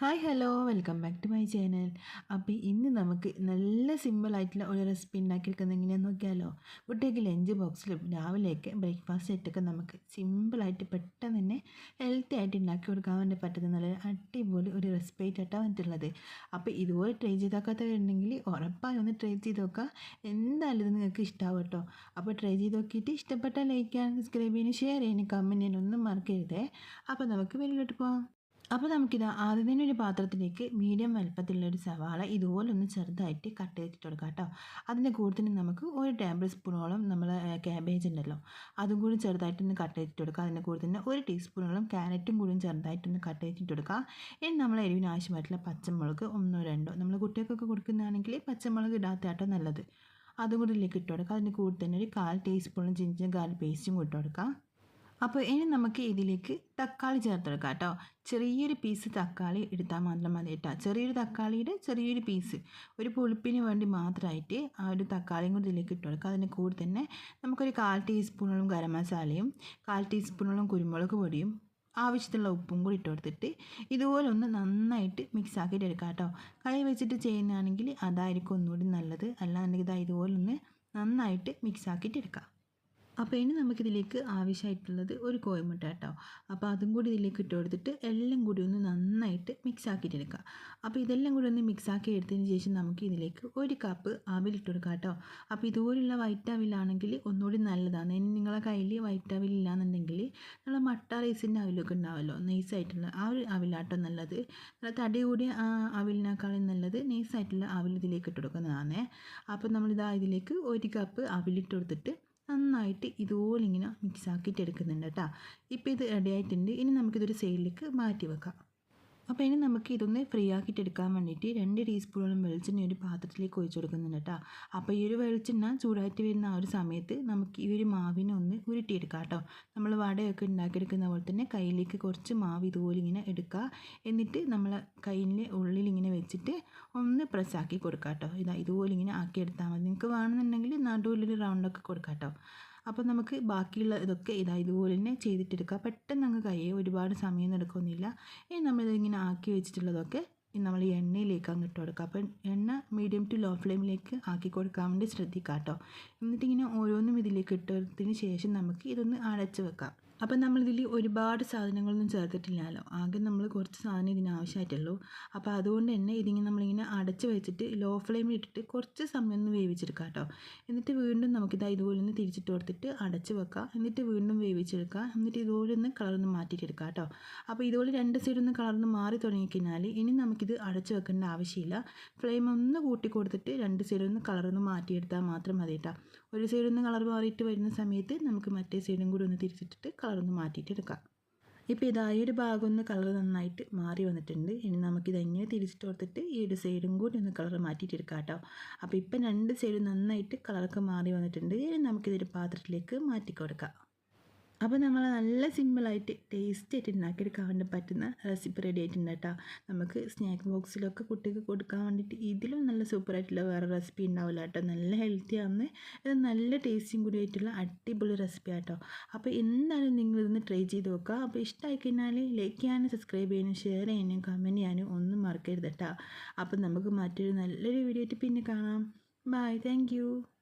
Hi hello. Welcome back to my channel. അപ്പോൾ ഇന്ന് നമുക്ക് നല്ല സിമ്പിളായിട്ടുള്ള ഒരു റെസിപ്പി ഉണ്ടാക്കിയെടുക്കുന്നത് എങ്ങനെയാണെന്ന് നോക്കിയാലോ? കുട്ടികൾക്ക് ലഞ്ച് ബോക്സിലും രാവിലെയൊക്കെ ബ്രേക്ക്ഫാസ്റ്റ് ആയിട്ടൊക്കെ നമുക്ക് സിമ്പിളായിട്ട് പെട്ടെന്ന് തന്നെ ഹെൽത്തി ആയിട്ട് ഉണ്ടാക്കി കൊടുക്കാൻ വേണ്ടി പറ്റുന്ന നല്ല അടിപൊളി ഒരു റെസിപ്പി ആയിട്ടാണ് വന്നിട്ടുള്ളത്. അപ്പോൾ ഇതുപോലെ ട്രൈ ചെയ്താക്കാത്തവരുണ്ടെങ്കിൽ ഉറപ്പായി ഒന്ന് ട്രൈ ചെയ്ത് നോക്കുക എന്തായാലും ഇത് നിങ്ങൾക്ക് ഇഷ്ടമാവും കേട്ടോ. അപ്പോൾ ട്രൈ ചെയ്ത് നോക്കിയിട്ട് ഇഷ്ടപ്പെട്ട ലൈക്ക് ചെയ്യാൻ സബ്സ്ക്രൈബ് ചെയ്യാനും ഷെയർ ചെയ്യാനും കമന്റ് ചെയ്യാനും ഒന്നും മറക്കരുതേ. അപ്പോൾ നമുക്ക് വെളിയിലോട്ട് പോകാം അപ്പോൾ നമുക്കിത് ആദ്യം തന്നെ ഒരു പാത്രത്തിലേക്ക് മീഡിയം വലുപ്പത്തിലുള്ള ഒരു സവാള ഇതുപോലെ ഒന്ന് ചെറുതായിട്ട് കട്ട് ചെയ്തിട്ട് കൊടുക്കാം കേട്ടോ അതിന്റെ കൂടെ തന്നെ നമുക്ക് ഒരു ടേബിൾ സ്പൂണോളം നമ്മൾ ക്യാബേജ് ഉണ്ടല്ലോ. അതും കൂടി ചെറുതായിട്ടൊന്ന് കട്ട് ചെയ്തിട്ട് കൊടുക്കുക അതിന്റെ തന്നെ ഒരു ടീസ്പൂണോളം ക്യാരറ്റും കൂടി ചെറുതായിട്ടൊന്ന് കട്ട് ചെയ്തിട്ട് കൊടുക്കുക ഇനി നമ്മൾ എരിവിന് ആവശ്യമായിട്ടുള്ള പച്ചമുളക് ഒന്നോ രണ്ടോ നമ്മൾ കുട്ടികൾക്കൊക്കെ കൊടുക്കുന്നതാണെങ്കിൽ പച്ചമുളക് ഇടാത്തതാട്ടോ നല്ലത്. അതും കൂടി ഇതിലേക്ക് ഇട്ട് കൊടുക്കുക അതിന്റെ കൂടെ തന്നെ ഒരു കാൽ ടീസ്പൂൺ ജിഞ്ചർ ഗാർലിക് പേസ്റ്റും കൂട്ടി കൊടുക്കുക അപ്പോൾ ഇനി നമുക്ക് ഇതിലേക്ക് തക്കാളി ചേർത്തെടുക്കാം കേട്ടോ. ചെറിയൊരു പീസ് തക്കാളി എടുത്താൽ മാത്രം മതി കേട്ടോ. ചെറിയൊരു തക്കാളിയുടെ ചെറിയൊരു പീസ് ഒരു പുളിപ്പിന് വേണ്ടി മാത്രമായിട്ട് ആ ഒരു തക്കാളിയും കൂടി ഇതിലേക്ക് ഇട്ട് കൊടുക്കുക. അതിന് കൂടെ തന്നെ നമുക്കൊരു കാൽ ടീസ്പൂണോളം ഗരം മസാലയും കാൽ ടീസ്പൂണോളം കുരുമുളക് പൊടിയും ആവശ്യത്തിനുള്ള ഉപ്പും കൂടി ഇട്ട് കൊടുത്തിട്ട് ഇതുപോലെ ഒന്ന് നന്നായിട്ട് മിക്സ് ആക്കിയിട്ട് എടുക്കാം കേട്ടോ. കൈ വെച്ചിട്ട് ചെയ്യുന്നതാണെങ്കിൽ അതായിരിക്കും ഒന്നുകൂടി നല്ലത്. അല്ലാന്നുണ്ടെങ്കിൽ ഇതാ ഇതുപോലെ ഒന്ന് നന്നായിട്ട് മിക്സ് ആക്കിയിട്ട് എടുക്കാം. അപ്പോൾ ഇനി നമുക്കിതിലേക്ക് ആവശ്യമായിട്ടുള്ളത് ഒരു കോയമുട്ട കേട്ടോ. അപ്പോൾ അതും കൂടി ഇതിലേക്ക് ഇട്ട് കൊടുത്തിട്ട് എല്ലാം കൂടി ഒന്ന് നന്നായിട്ട് മിക്സ് ആക്കിയിട്ടെടുക്കുക അപ്പോൾ ഇതെല്ലാം കൂടി ഒന്ന് മിക്സ് ആക്കി എടുത്തതിന് ശേഷം നമുക്ക് ഇതിലേക്ക് ഒരു കപ്പ് ആവിലിട്ട് കൊടുക്കാം കേട്ടോ. അപ്പോൾ ഇതുപോലുള്ള വൈറ്റ് ആവിലാണെങ്കിൽ ഒന്നുകൂടി നല്ലതാണ്. ഇനി നിങ്ങളെ കയ്യിൽ വൈറ്റ് അവിലില്ലാന്നുണ്ടെങ്കിൽ നമ്മൾ മട്ട റൈസിന്റെ അവിലൊക്കെ ഉണ്ടാവുമല്ലോ നൈസായിട്ടുള്ള ആ ഒരു അവിലാട്ടോ നല്ലത്. നല്ല തടി കൂടിയ ആ അവിലിനേക്കാളും നല്ലത് നൈസായിട്ടുള്ള അവിൽ ഇതിലേക്ക് ഇട്ട് കൊടുക്കുന്നതാണ്. അപ്പോൾ നമ്മളിതാ ഇതിലേക്ക് ഒരു കപ്പ് അവിലിട്ട് കൊടുത്തിട്ട് നന്നായിട്ട് ഇതുപോലെ ഇങ്ങനെ മിക്സ് ആക്കിയിട്ട് എടുക്കുന്നുണ്ട് കേട്ടോ ഇപ്പോൾ ഇത് റെഡി ആയിട്ടുണ്ട്. ഇനി നമുക്കിതൊരു സൈഡിലേക്ക് മാറ്റി വെക്കാം. അപ്പോൾ ഇനി നമുക്ക് ഇതൊന്ന് ഫ്രീ ആക്കിയിട്ട് എടുക്കാൻ വേണ്ടിയിട്ട് രണ്ട് ടീസ്പൂണോളം വെളിച്ചെണ്ണ ഒരു പാത്രത്തിലേക്ക് ഒഴിച്ചു കൊടുക്കുന്നുണ്ട് കേട്ടോ അപ്പോൾ ഈ ഒരു വെളിച്ചെണ്ണ ചൂടായിട്ട് വരുന്ന ആ ഒരു സമയത്ത് നമുക്ക് ഈ ഒരു മാവിനെ ഒന്ന് ഉരുട്ടിയെടുക്കാം കേട്ടോ നമ്മൾ വടയൊക്കെ ഉണ്ടാക്കിയെടുക്കുന്ന പോലെ തന്നെ കയ്യിലേക്ക് കുറച്ച് മാവ് ഇതുപോലെ ഇങ്ങനെ എടുക്കുക. എന്നിട്ട് നമ്മൾ കയ്യിന്റെ ഉള്ളിൽ ഇങ്ങനെ വെച്ചിട്ട് ഒന്ന് പ്രസ് ആക്കി കൊടുക്കാം കേട്ടോ ഇതാ ഇതുപോലെ ഇങ്ങനെ ആക്കിയെടുത്താൽ മതി. നിങ്ങൾക്ക് വേണമെന്നുണ്ടെങ്കിൽ നടുവിലൊരു റൗണ്ടൊക്കെ കൊടുക്കാം കേട്ടോ അപ്പോൾ നമുക്ക് ബാക്കിയുള്ള ഇതൊക്കെ ഇതാ ഇതുപോലെ തന്നെ ചെയ്തിട്ടെടുക്കുക പെട്ടെന്ന് അങ്ങ് കയ്യെ ഒരുപാട് സമയം എടുക്കൊന്നുമില്ല ഇനി നമ്മളിതിങ്ങനെ ആക്കി വെച്ചിട്ടുള്ളതൊക്കെ നമ്മൾ ഈ എണ്ണയിലേക്ക് അങ്ങ് ഇട്ട് കൊടുക്കുക അപ്പം എണ്ണ മീഡിയം ടു ലോ ഫ്ലെയിമിലേക്ക് ആക്കി കൊടുക്കാൻ വേണ്ടി ശ്രദ്ധിക്കുക കേട്ടോ എന്നിട്ടിങ്ങനെ ഓരോന്നും ഇതിലേക്ക് ഇട്ടതിന് ശേഷം നമുക്ക് ഇതൊന്ന് അടച്ച് വെക്കാം. അപ്പം നമ്മളിതിൽ ഒരുപാട് സാധനങ്ങളൊന്നും ചേർത്തിട്ടില്ലല്ലോ. ആകെ നമ്മൾ കുറച്ച് സാധനം ഇതിന് ആവശ്യമായിട്ടുള്ളൂ അപ്പോൾ അതുകൊണ്ട് തന്നെ ഇതിങ്ങനെ നമ്മളിങ്ങനെ അടച്ച് വെച്ചിട്ട് ലോ ഫ്ലെയിമിൽ ഇട്ടിട്ട് കുറച്ച് സമയം ഒന്ന് വേവിച്ചെടുക്കാം കേട്ടോ എന്നിട്ട് വീണ്ടും നമുക്കിത് ഇതുപോലെ ഒന്ന് തിരിച്ചിട്ട് കൊടുത്തിട്ട് അടച്ച് വെക്കാം. എന്നിട്ട് വീണ്ടും വേവിച്ചെടുക്കുക എന്നിട്ട് ഇതുപോലെ ഒന്ന് കളർന്ന് മാറ്റിയിട്ടെടുക്കാം കേട്ടോ അപ്പോൾ ഇതുപോലെ രണ്ട് സൈഡൊന്ന് കളർന്ന് മാറി തുടങ്ങിക്കഴിഞ്ഞാൽ ഇനി നമുക്കിത് അടച്ച് വെക്കേണ്ട ആവശ്യമില്ല. ഫ്ലെയിം ഒന്ന് കൂട്ടി കൊടുത്തിട്ട് രണ്ട് സൈഡൊന്ന് കളർന്ന് മാറ്റിയെടുത്താൽ മാത്രം മതി കേട്ടോ ഒരു സൈഡൊന്ന് കളർ മാറിയിട്ട് വരുന്ന സമയത്ത് നമുക്ക് മറ്റേ സൈഡും കൂടി ഒന്ന് തിരിച്ചിട്ടിട്ട് കളറൊന്ന് മാറ്റിയിട്ട് എടുക്കാം. ഇപ്പോൾ ഇതാ ഈ ഒരു ഭാഗം ഒന്ന് കളർ നന്നായിട്ട് മാറി വന്നിട്ടുണ്ട്. ഇനി നമുക്കിത് എങ്ങനെ തിരിച്ചിട്ട് കൊടുത്തിട്ട് ഈ ഒരു സൈഡും കൂടി ഒന്ന് കളർ മാറ്റിയിട്ട് എടുക്കാം കേട്ടോ. അപ്പോൾ ഇപ്പം രണ്ട് സൈഡും നന്നായിട്ട് കളറൊക്കെ മാറി വന്നിട്ടുണ്ട്. ഇനി നമുക്കിതൊരു പാത്രത്തിലേക്ക് മാറ്റി കൊടുക്കാം. അപ്പോൾ നമ്മൾ നല്ല സിമ്പിളായിട്ട് ടേസ്റ്റ് ആയിട്ട് ഉണ്ടാക്കിയെടുക്കാൻ വേണ്ടി പറ്റുന്ന റെസിപ്പി റെഡി ആയിട്ടുണ്ട് കേട്ടോ നമുക്ക് സ്നാക്ക് ബോക്സിലൊക്കെ കുട്ടിക്ക് കൊടുക്കാൻ വേണ്ടിയിട്ട് ഇതിലും നല്ല സൂപ്പറായിട്ടുള്ള വേറെ റെസിപ്പി ഉണ്ടാവില്ല കേട്ടോ നല്ല ഹെൽത്തി ആണ് ഇത് നല്ല ടേസ്റ്റിയും കൂടി ആയിട്ടുള്ള അടിപൊളി റെസിപ്പി ആട്ടോ. അപ്പോൾ എന്തായാലും നിങ്ങൾ ഇതൊന്ന് ട്രൈ ചെയ്ത് നോക്കുക അപ്പോൾ ഇഷ്ടമായി കഴിഞ്ഞാൽ ലൈക്ക് ചെയ്യാനും സബ്സ്ക്രൈബ് ചെയ്യാനും ഷെയർ ചെയ്യാനും കമന്റ് ചെയ്യാനും ഒന്നും മറക്കരുത് കേട്ടോ അപ്പോൾ നമുക്ക് മറ്റൊരു നല്ലൊരു വീഡിയോ ആയിട്ട് പിന്നെ കാണാം. Bye thank